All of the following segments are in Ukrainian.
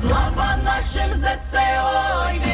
Слава нашим ЗСО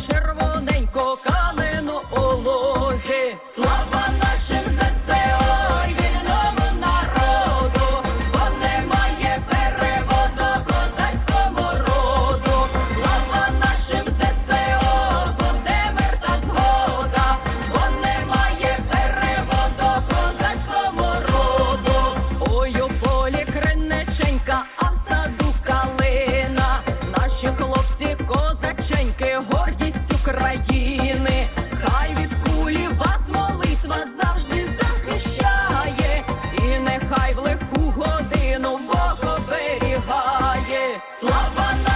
червоненько калину олозі. Слава Havana.